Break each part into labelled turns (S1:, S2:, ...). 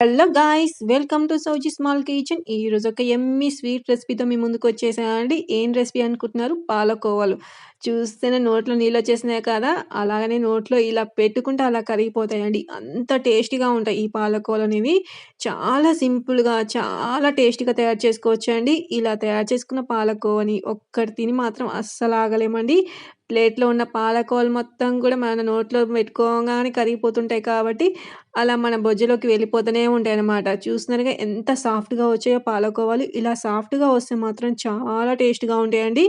S1: Hello guys welcome to Sowji small kitchen. ఈ రోజు ఒక ఎమ్మి స్వీట్ రెసిపీతో మీ ముందుకు వచ్చేసానండి. ఏం రెసిపీ అనుకుంటున్నారు? పాలకోవాలు. చూస్తేనే నోట్లో నీళ్ళు వచ్చేసినాయి కదా అలాగనే నోట్లో ఇలా పెట్టుకుంటే అలా కరిగిపోతాయండి. అంత టేస్టీగా ఉంటాయి ఈ పాలకోలు అనేవి. చాలా సింపుల్గా చాలా టేస్టీగా తయారు చేసుకోవచ్చు అండి ఇలా తయారు చేసుకున్న పాలకోవని ఒక్కటి తిని మాత్రం అస్సలు ఆగలేమండి. ప్లేట్లో ఉన్న పాలకోవలు మొత్తం కూడా మన నోట్లో పెట్టుకోగానే కరిగిపోతుంటాయి కాబట్టి అలా మన బొజ్జలోకి వెళ్ళిపోతూనే ఉంటాయి అన్నమాట. చూస్తున్నారుగా ఎంత సాఫ్ట్గా వచ్చాయో పాలకోవాలు. ఇలా సాఫ్ట్గా వస్తే మాత్రం చాలా టేస్ట్గా ఉంటాయండి.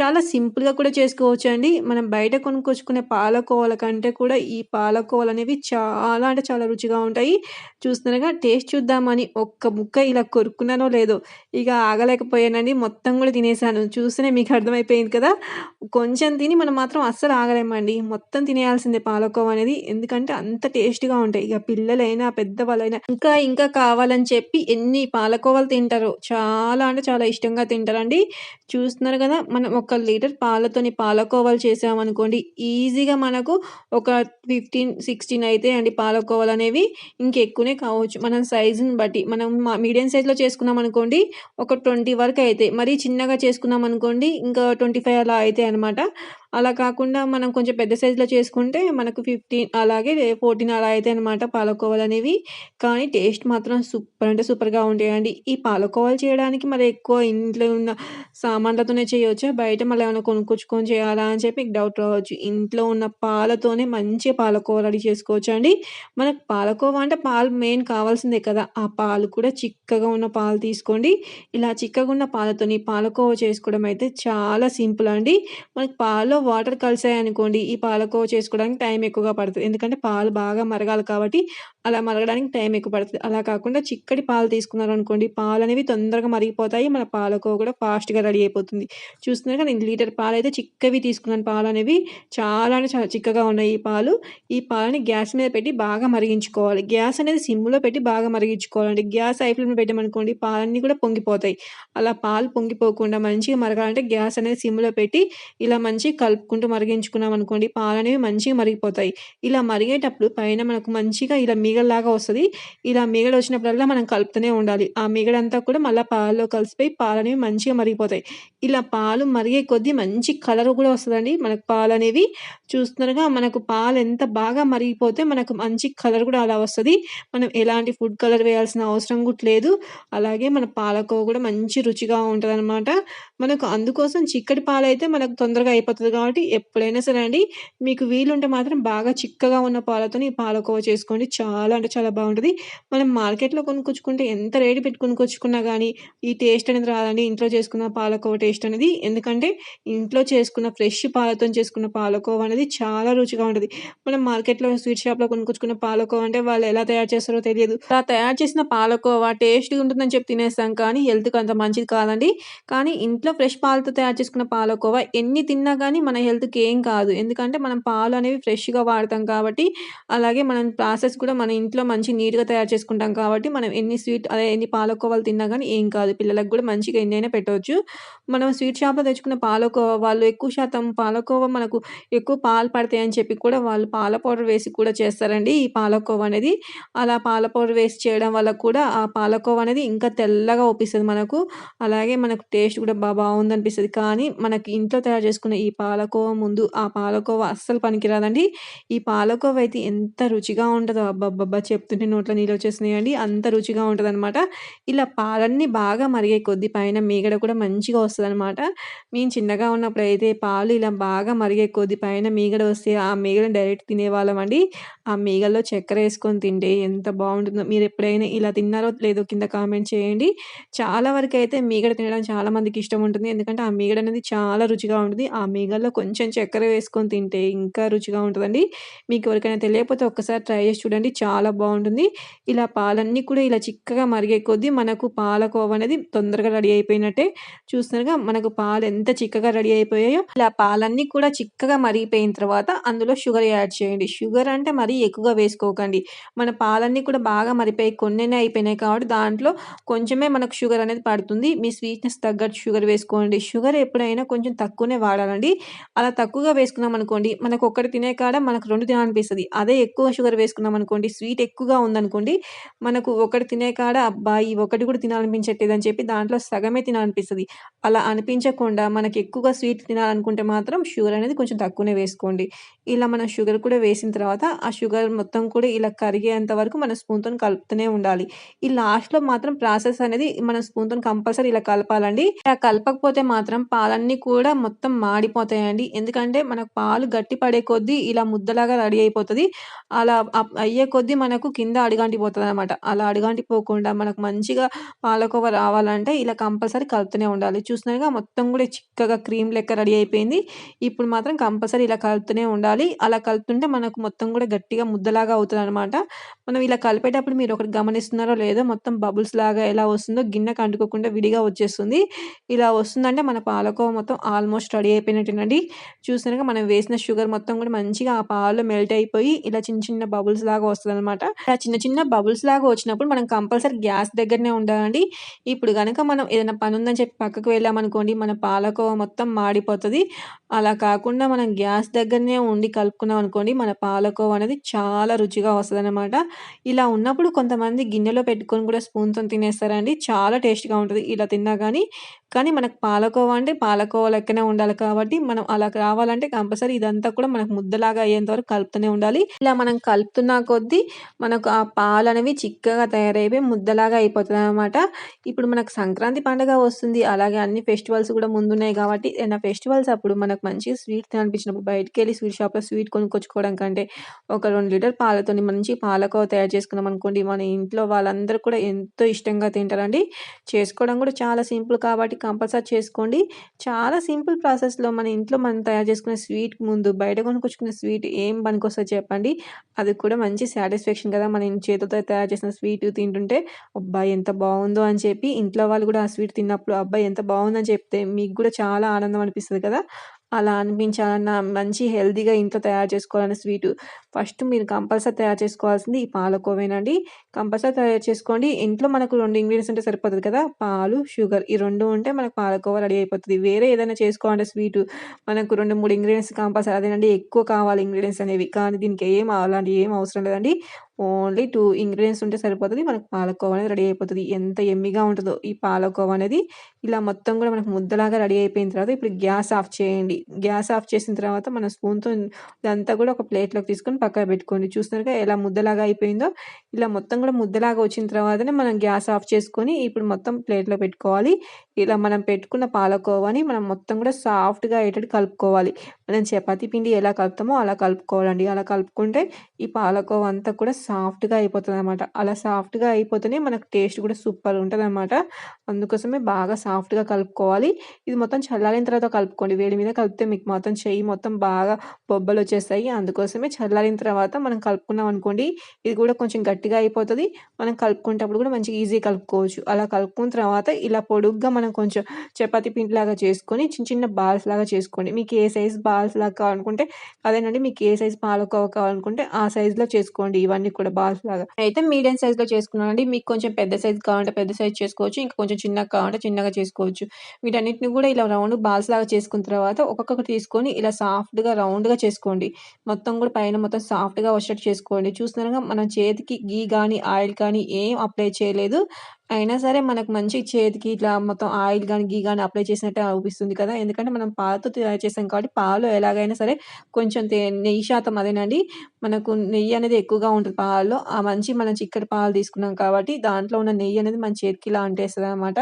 S1: చాలా సింపుల్గా కూడా చేసుకోవచ్చు అండి మనం బయట కొనుక్కొచ్చుకునే పాలకోవాల కంటే కూడా ఈ పాలకోవలు అనేవి చాలా అంటే చాలా రుచిగా ఉంటాయి. చూస్తున్నారుగా టేస్ట్ చూద్దామని ఒక్క ముక్క ఇలా కొరుక్కున్నానో లేదో ఇక ఆగలేకపోయానండి. మొత్తం కూడా తినేసాను. చూస్తేనే మీకు అర్థమైపోయింది కదా. కొంచెం తిని మనం మాత్రం అస్సలు ఆగలేమండి. మొత్తం తినేయాల్సిందే పాలకోవ అనేది. ఎందుకంటే అంత టేస్ట్గా ఉంటాయి. ఇక పిల్లలైనా పెద్దవాళ్ళైనా ఇంకా ఇంకా కావాలని చెప్పి ఎన్ని పాలకోవాలు తింటారో చాలా అంటే చాలా ఇష్టంగా తింటారండి. చూస్తున్నారు కదా మనం ఒక లీటర్ పాలతోని పాలకోవాలు చేసామనుకోండి ఈజీగా మనకు ఒక ఫిఫ్టీన్ సిక్స్టీన్ అయితే అండి పాలకోవాలు అనేవి ఇంకెక్కువనే కావచ్చు. మనం సైజుని బట్టి మనం మీడియం సైజులో చేసుకున్నాం అనుకోండి ఒక ట్వంటీ వరకు అయితే మరీ చిన్నగా చేసుకున్నాం అనుకోండి ఇంకా ట్వంటీ ఫైవ్ అలా అయితే అనమాట అలా కాకుండా మనం కొంచెం పెద్ద సైజులో చేసుకుంటే మనకు ఫిఫ్టీన్ అలాగే ఫోర్టీన్ అలా అయితే అనమాట పాలకోవాలు అనేవి. కానీ టేస్ట్ మాత్రం సూపర్ అంటే సూపర్గా ఉంటాయండి. ఈ పాలకోవాలు చేయడానికి మరి ఎక్కువ ఇంట్లో ఉన్న సామాన్లతోనే చేయవచ్చా బయట మళ్ళీ ఏమైనా కొనుక్కొచ్చుకొని చేయాలా అని చెప్పి డౌట్ రావచ్చు ఇంట్లో ఉన్న పాలతోనే మంచి పాలకోవ రెడీ చేసుకోవచ్చు అండి మనకు పాలకోవ అంటే పాలు మెయిన్ కావాల్సిందే కదా. ఆ పాలు కూడా చిక్కగా ఉన్న పాలు తీసుకోండి. ఇలా చిక్కగా ఉన్న పాలతోని పాలకోవ చేసుకోవడం అయితే చాలా సింపుల్ అండి. మనకు పాలలో వాటర్ కలిసాయనుకోండి ఈ పాలకోవ చేసుకోవడానికి టైం ఎక్కువగా పడుతుంది. ఎందుకంటే పాలు బాగా మరగాలి కాబట్టి అలా మరగడానికి టైం ఎక్కువ పడుతుంది. అలా కాకుండా చిక్కటి పాలు తీసుకున్నారు అనుకోండి పాలు అనేవి తొందరగా మరిగిపోతాయి. మన పాలకోవ కూడా ఫాస్ట్గా రెడీ అయిపోతుంది. చూస్తున్నారు కదా లీటర్ పాలు అయితే చిక్కవి తీసుకున్నాను పాలు అనేవి చాలా అంటే చాలా చిక్కగా ఉన్నాయి ఈ పాలు. ఈ పాలని గ్యాస్ మీద పెట్టి బాగా మరిగించుకోవాలి. గ్యాస్ అనేది సిమ్లో పెట్టి బాగా మరిగించుకోవాలండి. గ్యాస్ హై ఫ్లేమ్లో పెట్టామనుకోండి పాలన్నీ కూడా పొంగిపోతాయి. అలా పాలు పొంగిపోకుండా మంచిగా మరగాలంటే గ్యాస్ అనేది సిమ్లో పెట్టి ఇలా మంచిగా కలుపుకుంటూ మరిగించుకున్నాం అనుకోండి పాలు అనేవి మంచిగా మరిగిపోతాయి. ఇలా మరిగేటప్పుడు పైన మనకు మంచిగా ఇలా మీగడలాగా వస్తుంది. ఇలా మీగడ వచ్చినప్పుడల్లా మనం కలుపుతూనే ఉండాలి. ఆ మీగడంతా కూడా మళ్ళీ పాలలో కలిసిపోయి పాలు అనేవి మంచిగా మరిగిపోతాయి. ఇలా పాలు మరిగే కొద్దీ మంచి కలర్ కూడా వస్తుందండి. మనకు పాలు అనేవి చూస్తున్నారుగా మనకు పాలు ఎంత బాగా మరిగిపోతే మనకు మంచి కలర్ కూడా అలా వస్తుంది. మనం ఎలాంటి ఫుడ్ కలర్ వేయాల్సిన అవసరం కూడా లేదు. అలాగే మన పాలకోవ కూడా మంచి రుచిగా ఉంటుంది అనమాట మనకు అందుకోసం చిక్కటి పాలు అయితే మనకు తొందరగా అయిపోతుంది కాబట్టి ఎప్పుడైనా సరే అండి మీకు వీలుంటే మాత్రం బాగా చిక్కగా ఉన్న పాలతో ఈ పాలకోవ చేసుకోండి. చాలా అంటే చాలా బాగుంటుంది. మనం మార్కెట్లో కొనుక్కొచ్చుకుంటే ఎంత రేటు పెట్టి కొనుక్కొచ్చుకున్నా కానీ ఈ టేస్ట్ అనేది రాదండి. ఇంట్లో చేసుకున్న పాలకోవ టేస్ట్ అనేది. ఎందుకంటే ఇంట్లో చేసుకున్న ఫ్రెష్ పాలతో చేసుకున్న పాలకోవ అనేది చాలా రుచిగా ఉంటుంది. మనం మార్కెట్లో స్వీట్ షాప్లో కొనుక్కొచ్చుకున్న పాలకోవ అంటే వాళ్ళు ఎలా తయారు చేస్తారో తెలియదు. అలా తయారు చేసిన పాలకోవ టేస్ట్ ఉంటుందని చెప్పి తినేస్తాం కానీ హెల్త్కి అంత మంచిది కాదండి. కానీ ఇంట్లో ఫ్రెష్ పాలతో తయారు చేసుకున్న పాలకోవ ఎన్ని తిన్నా కానీ మన హెల్త్కి ఏం కాదు. ఎందుకంటే మనం పాలు అనేవి ఫ్రెష్గా వాడతాం కాబట్టి అలాగే మనం ప్రాసెస్ కూడా మన ఇంట్లో మంచి నీట్గా తయారు చేసుకుంటాం కాబట్టి మనం ఎన్ని స్వీట్ అదే ఎన్ని పాలకోవాలు తిన్నా కానీ ఏం కాదు. పిల్లలకు కూడా మంచిగా ఎన్నైనా పెట్టవచ్చు. మనం స్వీట్ షాప్లో తెచ్చుకున్న పాలకోవ వాళ్ళు ఎక్కువ ఎక్కువ శాతం పాలకోవ మనకు ఎక్కువ పాలు పడతాయి అని చెప్పి కూడా వాళ్ళు పాల పౌడర్ వేసి కూడా చేస్తారండి. ఈ పాలకోవ అనేది అలా పాల పౌడర్ వేసి చేయడం వల్ల కూడా ఆ పాలకోవ అనేది ఇంకా తెల్లగా ఒప్పిస్తుంది మనకు. అలాగే మనకు టేస్ట్ కూడా బాగా బాగుంది అనిపిస్తుంది కానీ మనకి ఇంట్లో తయారు చేసుకున్న ఈ పాలకోవ ముందు ఆ పాలకోవ అస్సలు పనికిరాదండి. ఈ పాలకోవ అయితే ఎంత రుచిగా ఉంటుందో అబ్బబ్బబ్బా చెప్తుంటే నోట్లో నీళ్ళు వచ్చేసినాయండి. అంత రుచిగా ఉంటుంది అనమాట ఇలా పాలన్నీ బాగా మరిగే కొద్ది పైన మీగడ కూడా మంచిగా వస్తుంది అనమాట మేము చిన్నగా ఉన్నప్పుడు అయితే పాలు ఇలా బాగా మరిగే కొద్ది పైన మీగడ వస్తే ఆ మీగడని డైరెక్ట్ తినేవాళ్ళం అండి. ఆ మీగల్లో చక్కెర వేసుకొని తింటే ఎంత బాగుంటుందో. మీరు ఎప్పుడైనా ఇలా తిన్నారో లేదో కింద కామెంట్ చేయండి. చాలా వరకు అయితే మీగడ తినడం చాలా మందికి ఇష్టం ఉంటుంది. ఎందుకంటే ఆ మీగడ అనేది చాలా రుచిగా ఉంటుంది. ఆ మీగల్లో కొంచెం చక్కెర వేసుకొని తింటే ఇంకా రుచిగా ఉంటుందండి. మీకు ఎవరికైనా తెలియకపోతే ఒక్కసారి ట్రై చేసి చూడండి. చాలా బాగుంటుంది. ఇలా పాలన్నీ కూడా ఇలా చిక్కగా మరిగే కొద్దీ మనకు పాలకోవ అనేది తొందరగా రెడీ అయిపోయినట్టే. చూస్తున్నారుగా మనకు పాలు ఎంత చిక్కగా రెడీ అయిపోయాయో ఇలా పాలన్నీ కూడా చిక్కగా మరిగిపోయిన తర్వాత అందులో షుగర్ యాడ్ చేయండి. షుగర్ అంటే మరీ ఎక్కువగా వేసుకోకండి. మన పాలన్నీ కూడా బాగా మరిపోయి కొన్నినే అయిపోయినాయి కాబట్టి దాంట్లో కొంచెమే మనకు షుగర్ అనేది పడుతుంది. మీ స్వీట్నెస్ తగ్గట్టు షుగర్ వేసుకోండి. షుగర్ ఎప్పుడైనా కొంచెం తక్కువనే వాడాలండి. అలా తక్కువగా వేసుకున్నాం అనుకోండి మనకు ఒక్కటి తినే కాడ మనకు రెండు తినాలనిపిస్తుంది. అదే ఎక్కువ షుగర్ వేసుకున్నాం అనుకోండి స్వీట్ ఎక్కువగా ఉందనుకోండి మనకు ఒకటి తినే కాడ అబ్బాయి ఒకటి కూడా తినాలనిపించట్లేదు అని చెప్పి దాంట్లో సగమే తినాలనిపిస్తుంది. అలా అనిపించకుండా మనకి ఎక్కువగా స్వీట్ తినాలి అనుకుంటే మాత్రం షుగర్ అనేది కొంచెం తక్కువనే వేసుకోండి. ఇలా మనం షుగర్ కూడా వేసిన తర్వాత ఆ షుగర్ మొత్తం కూడా ఇలా కరిగేంత వరకు మన స్పూన్తో కలుపుతూనే ఉండాలి. ఈ లాస్ట్లో మాత్రం ప్రాసెస్ అనేది మన స్పూన్తో కంపల్సరీ ఇలా కలపాలండి. ఇలా కలపకపోతే మాత్రం పాలన్నీ కూడా మొత్తం మాడిపోతాయండి. ఎందుకంటే మనకు పాలు గట్టి పడే కొద్దీ ఇలా ముద్దలాగా రెడీ అయిపోతుంది. అలా అయ్యే కొద్దీ మనకు కింద అడుగంటిపోతుంది అనమాట అలా అడుగంటిపోకుండా మనకు మంచిగా పాలకోవ రావాలంటే ఇలా కంపల్సరీ కలుపుతూనే ఉండాలి. చూసినారుగా మొత్తం కూడా చిక్కగా క్రీమ్ లెక్క రెడీ అయిపోయింది. ఇప్పుడు మాత్రం కంపల్సరీ ఇలా కలుపుతూనే ఉండాలి. అలా కలుపుతుంటే మనకు మొత్తం కూడా గట్టిగా ముద్దలాగా అవుతుంది అనమాట మనం ఇలా కలిపేటప్పుడు మీరు ఒకటి గమనిస్తున్నారో లేదో మొత్తం బబుల్స్ లాగా ఎలా వస్తుందో గిన్నెకు అంటుకోకుండా విడిగా వచ్చేస్తుంది. ఇలా వస్తుందంటే మన పాలకోవ మొత్తం ఆల్మోస్ట్ రెడీ అయిపోయినట్టేనండి చూసినాక మనం వేసిన షుగర్ మొత్తం కూడా మంచిగా ఆ పాలు మెల్ట్ అయిపోయి ఇలా చిన్న చిన్న బబుల్స్ లాగా వస్తుంది అనమాట ఇలా చిన్న చిన్న బబుల్స్ లాగా వచ్చినప్పుడు మనం కంపల్సరీ గ్యాస్ దగ్గరనే ఉండాలండి. ఇప్పుడు కనుక మనం ఏదైనా పని ఉందని చెప్పి పక్కకు వెళ్ళామనుకోండి మన పాలకోవ మొత్తం మాడిపోతుంది. అలా కాకుండా మనం గ్యాస్ దగ్గరనే ఉండి కలుపుకున్నాం అనుకోండి మన పాలకోవ అనేది చాలా రుచిగా వస్తుంది అనమాట ఇలా ఉన్నప్పుడు కొంతమంది గిన్నెలో పెట్టుకొని కూడా స్పూన్తో తినేస్తారండి. చాలా టేస్ట్గా ఉంటుంది. ఇలా తిన్నా కానీ కానీ మనకు పాలకోవా అంటే పాలకోవా లెక్కనే ఉండాలి కాబట్టి మనం అలా రావాలంటే కంపల్సరీ ఇదంతా కూడా మనకు ముద్దలాగా అయ్యేంత వరకు కలుపుతూనే ఉండాలి. ఇలా మనం కలుపుతున్న కొద్దీ మనకు ఆ పాలు అనేవి చిక్కగా తయారైపోయి ముద్దలాగా అయిపోతుంది అనమాట ఇప్పుడు మనకు సంక్రాంతి పండుగ వస్తుంది. అలాగే అన్ని ఫెస్టివల్స్ కూడా ముందున్నాయి కాబట్టి ఏదైనా ఫెస్టివల్స్ అప్పుడు మనకు మంచిగా స్వీట్ తినిపించినప్పుడు బయటకు వెళ్ళి స్వీట్ షాప్లో స్వీట్ కొనుక్కొచ్చుకోవడం కంటే ఒక రెండు లీటర్ పాలతో మంచి పాలకోవ తయారు చేసుకున్నాం అనుకోండి మన ఇంట్లో వాళ్ళందరూ కూడా ఎంతో ఇష్టంగా తింటారండి. చేసుకోవడం కూడా చాలా సింపుల్ కాబట్టి కంపల్సరీ చేసుకోండి. చాలా సింపుల్ ప్రాసెస్లో మన ఇంట్లో మనం తయారు చేసుకునే స్వీట్ ముందు బయట కొనుక్కొచ్చుకునే స్వీట్ ఏం పనికొస్తుందో చెప్పండి. అది కూడా మంచి సాటిస్ఫాక్షన్ కదా. మన చేతితో తయారు చేసిన స్వీట్ తింటుంటే అబ్బాయి ఎంత బాగుందో అని చెప్పి ఇంట్లో వాళ్ళు కూడా ఆ స్వీట్ తిన్నప్పుడు అబ్బాయి ఎంత బాగుందని చెప్తే మీకు కూడా చాలా ఆనందం అనిపిస్తుంది కదా. అలా అనిపించాలన్న మంచి హెల్తీగా ఇంట్లో తయారు చేసుకోవాలన్న స్వీటు ఫస్ట్ మీరు కంపల్సరీ తయారు చేసుకోవాల్సింది ఈ పాలకోవేనండి. కంపల్సరీ తయారు చేసుకోండి. ఇంట్లో మనకు రెండు ఇంగ్రీడియంట్స్ ఉంటే సరిపోతుంది కదా? పాలు షుగర్ ఈ రెండు ఉంటే మనకు పాలకోవ రెడీ అయిపోతుంది. వేరే ఏదైనా చేసుకోవాలంటే స్వీటు మనకు రెండు మూడు ఇంగ్రీడియంట్స్ కంపల్సరీ అదేనండి. ఎక్కువ కావాలి ఇంగ్రీడియంట్స్ అనేవి. కానీ దీనికి ఏం అలాంటి ఏం అవసరం లేదండి. ఓన్లీ టూ ఇంగ్రీడియంట్స్ ఉంటే సరిపోతుంది మనకు పాలకోవ అనేది రెడీ అయిపోతుంది. ఎంత ఎమ్మిగా ఉంటుందో ఈ పాలకోవా అనేది ఇలా మొత్తం కూడా మనకు ముద్దలాగా రెడీ అయిపోయిన తర్వాత ఇప్పుడు గ్యాస్ ఆఫ్ చేయండి. గ్యాస్ ఆఫ్ చేసిన తర్వాత మన స్పూన్తో ఇదంతా కూడా ఒక ప్లేట్లోకి తీసుకొని పక్కన పెట్టుకోండి. చూస్తున్నారుగా ఎలా ముద్దలాగా అయిపోయిందో? ఇలా మొత్తం కూడా ముద్దలాగా వచ్చిన తర్వాతనే మనం గ్యాస్ ఆఫ్ చేసుకొని ఇప్పుడు మొత్తం ప్లేట్లో పెట్టుకోవాలి. ఇలా మనం పెట్టుకున్న పాలకోవాని మనం మొత్తం కూడా సాఫ్ట్గా అయ్యేటట్టు కలుపుకోవాలి. మనం చపాతీ పిండి ఎలా కలుపుతామో అలా కలుపుకోవాలండి. అలా కలుపుకుంటే ఈ పాలకోవా అంతా కూడా సాఫ్ట్గా అయిపోతుంది అనమాట అలా సాఫ్ట్గా అయిపోతేనే మనకు టేస్ట్ కూడా సూపర్ ఉంటుంది అనమాట అందుకోసమే బాగా సాఫ్ట్గా కలుపుకోవాలి. ఇది మొత్తం చల్లారిన తర్వాత కలుపుకోండి. వేడి మీద కలిపితే మీకు మొత్తం చెయ్యి మొత్తం బాగా బొబ్బలు వచ్చేస్తాయి అందుకోసమే చల్లారిన తర్వాత మనం కలుపుకున్నాం అనుకోండి ఇది కూడా కొంచెం గట్టిగా అయిపోతుంది. మనం కలుపుకునేటప్పుడు కూడా మంచిగా ఈజీ కలుపుకోవచ్చు. అలా కలుపుకున్న తర్వాత ఇలా పొడుగ్గా మనం కొంచెం చపాతి పిండి లాగా చేసుకొని చిన్న చిన్న బాల్స్ లాగా చేసుకోండి. మీకు ఏ సైజ్ బాల్స్ లాగా కావాలనుకుంటే అదేనండి. మీకు ఏ సైజ్ పాలకోవ కావాలనుకుంటే ఆ సైజులో చేసుకోండి. ఇవన్నీ కూడా బాల్స్ లాగా. అయితే మీడియం సైజ్లో చేసుకున్నానండి. మీకు కొంచెం పెద్ద సైజ్ కావాలంటే పెద్ద సైజ్ చేసుకోవచ్చు. ఇంకా కొంచెం చిన్నగా కావాలంటే చిన్నగా చేసుకోవచ్చు. వీటన్నిటిని కూడా ఇలా రౌండ్ బాల్స్ లాగా చేసుకున్న తర్వాత ఒక్కొక్కటి తీసుకొని ఇలా సాఫ్ట్గా రౌండ్గా చేసుకోండి. మొత్తం కూడా పైన మొత్తం సాఫ్ట్గా వచ్చేట్టు చేసుకోండి. చూస్తున్నారుగా మన చేతికి గీ కానీ ఆయిల్ కానీ ఏం అప్లై చేయలేదు. అయినా సరే మనకు మంచి చేతికి ఇట్లా మొత్తం ఆయిల్ కానీ గీ కానీ అప్లై చేసినట్టే అనిపిస్తుంది కదా. ఎందుకంటే మనం పాలతో తయారు చేసాం కాబట్టి పాలు ఎలాగైనా సరే కొంచెం నెయ్యి శాతం అదేనండి. మనకు నెయ్యి అనేది ఎక్కువగా ఉంటుంది పాలలో. ఆ మంచి మనం చిక్కటి పాలు తీసుకున్నాం కాబట్టి దాంట్లో ఉన్న నెయ్యి అనేది మన చేతికి ఇలా అంటేస్తుంది అనమాట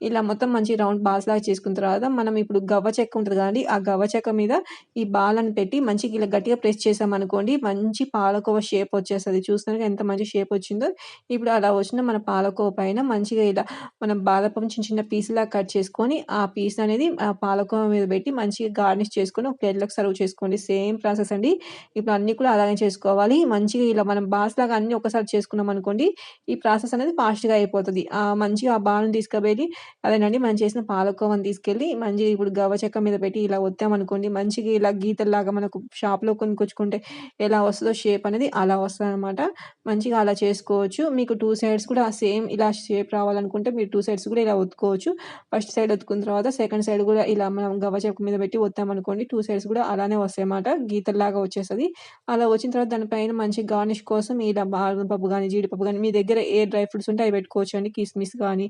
S1: ఇలా మొత్తం మంచి రౌండ్ బాల్స్ లాగా చేసుకున్న తర్వాత మనం ఇప్పుడు గవ్వ చెక్క ఉంటుంది కదండి ఆ గవ్వ చెక్క మీద ఈ బాలను పెట్టి మంచిగా ఇలా గట్టిగా ప్రెస్ చేసామనుకోండి మంచి పాలకోవ షేప్ వచ్చేస్తుంది. చూస్తున్నారు ఎంత మంచి షేప్ వచ్చిందో ఇప్పుడు అలా వచ్చిన మన పాలకోవ పైన మంచిగా ఇలా మనం బాదపం చిన్న చిన్న పీసులా కట్ చేసుకొని ఆ పీస్ అనేది ఆ పాలకోవ మీద పెట్టి మంచిగా గార్నిష్ చేసుకొని ఒక ప్లేట్లోకి సర్వ్ చేసుకోండి. సేమ్ ప్రాసెస్ అండి. ఇప్పుడు అన్నీ కూడా అలాగే చేసుకోవాలి. మంచిగా ఇలా మనం బాస్ లాగా అన్ని ఒకసారి చేసుకున్నాం అనుకోండి ఈ ప్రాసెస్ అనేది ఫాస్ట్గా అయిపోతుంది. మంచిగా ఆ బాల్ని తీసుకుపోయి అదేనండి మనం చేసిన పాలకోవని తీసుకెళ్ళి మంచిగా ఇప్పుడు గవచక్క చెక్క మీద పెట్టి ఇలా వద్దామనుకోండి మంచిగా ఇలా గీతల్లాగా మనకు షాప్‌లో కొనుక్కొచ్చుకుంటే ఎలా వస్తుందో షేప్ అనేది అలా వస్తుంది అనమాట మంచిగా అలా చేసుకోవచ్చు. మీకు టూ సైడ్స్ కూడా సేమ్ ఇలా షేప్ రావాలనుకుంటే మీరు టూ సైడ్స్ కూడా ఇలా ఒత్తుకోవచ్చు. ఫస్ట్ సైడ్ ఒత్తుకున్న తర్వాత సెకండ్ సైడ్ కూడా ఇలా మనం గవ్వ చెక్క మీద పెట్టి ఒత్తామనుకోండి టూ సైడ్స్ కూడా అలానే వస్తాయన్నమాట. గీతల్లాగా వచ్చేస్తుంది అలా వచ్చిన తర్వాత దానిపైన మంచి గార్నిష్ కోసం ఇలా బాదం పప్పు కానీ జీడిపప్పు కానీ మీ దగ్గర ఏ డ్రై ఫ్రూట్స్ ఉంటే అవి పెట్టుకోవచ్చు అండి కిస్మిస్ కానీ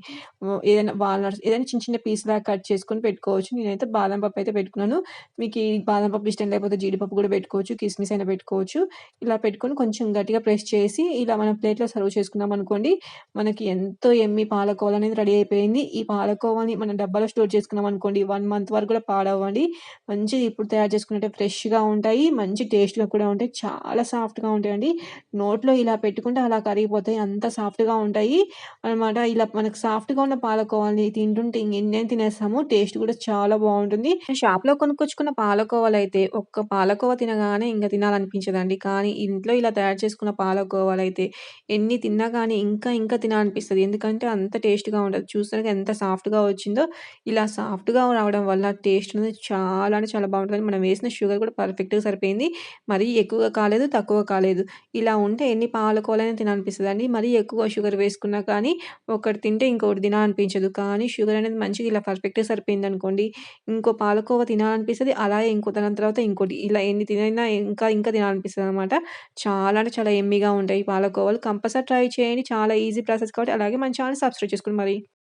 S1: ఏదైనా వాల్‌నట్స్ ఏదైనా చిన్న చిన్న పీస్ లాగా కట్ చేసుకొని పెట్టుకోవచ్చు. నేనైతే బాదం పప్పు అయితే పెట్టుకున్నాను. మీకు ఈ బాదం పప్పు ఇష్టం లేకపోతే జీడిపప్పు కూడా పెట్టుకోవచ్చు. కిస్మిస్ అయినా పెట్టుకోవచ్చు. ఇలా పెట్టుకొని కొంచెం గట్టిగా ప్రెస్ చేసి ఇలా మనం ప్లేట్‌లో సర్వ్ చేసుకున్నాం అనుకోండి మనకి ఎంతో ఎమ్మి పాలకోవా అనేది రెడీ అయిపోయింది. ఈ పాలకోవాని మనం డబ్బాలో స్టోర్ చేసుకున్నాం అనుకోండి వన్ మంత్ వరకు కూడా పాడవ్వండి. మంచిగా ఇప్పుడు తయారు చేసుకున్నట్టే ఫ్రెష్‌గా ఉంటాయి. మంచి టేస్ట్‌గా కూడా ఉంటాయి. చాలా సాఫ్ట్‌గా ఉంటాయండి. నోట్లో ఇలా పెట్టుకుంటే అలా కరిగిపోతాయి. అంత సాఫ్ట్‌గా ఉంటాయి అనమాట. ఇలా మనకు సాఫ్ట్‌గా ఉన్న పాలకోవాని తింటుంటే ఇంకెన్నైనా తినేస్తాము. టేస్ట్ కూడా చాలా బాగుంటుంది షాప్‌లో కొనుక్కొచ్చుకున్న పాలకోవాలైతే ఒక్క పాలకోవా తినగానే ఇంకా తినాలనిపించదండి. కానీ ఇంట్లో ఇలా తయారు చేసుకున్న పాలకోవాలైతే ఎన్ని తిన్నా కానీ ఇంకా ఇంకా తినాలనిపిస్తుంది ఎందుకంటే అంత టేస్ట్‌గా ఉంటుంది చూస్తారుగా ఎంత సాఫ్ట్‌గా వచ్చిందో. ఇలా సాఫ్ట్‌గా రావడం వల్ల టేస్ట్ అనేది చాలా అంటే చాలా బాగుంటుంది మనం వేసిన షుగర్ కూడా పర్ఫెక్ట్‌గా సరిపోయింది. మరీ ఎక్కువగా కాలేదు, తక్కువ కాలేదు. ఇలా ఉంటే ఎన్ని పాలకోవాలైనా అండి మరీ ఎక్కువ షుగర్ వేసుకున్నా కానీ ఒకటి తింటే ఇంకొకటి తినాలనిపించదు. కానీ కానీ షుగర్ అనేది మంచిగా ఇలా పర్ఫెక్ట్‌గా సరిపోయింది అనుకోండి ఇంకో పాలకోవా తినాలనిపిస్తుంది అలాగే ఇంకో దాని తర్వాత ఇంకోటి ఇలా ఎన్ని తినైనా ఇంకా ఇంకా తినాలనిపిస్తదనమాట. చాలా అంటే చాలా ఎమ్మిగా ఉంటాయి పాలకోవాలు. కంపల్సరీ ట్రై చేయండి. చాలా ఈజీ ప్రాసెస్ కాబట్టి అలాగే మన ఛానల్ సబ్స్క్రైబ్ చేసుకోండి మరి.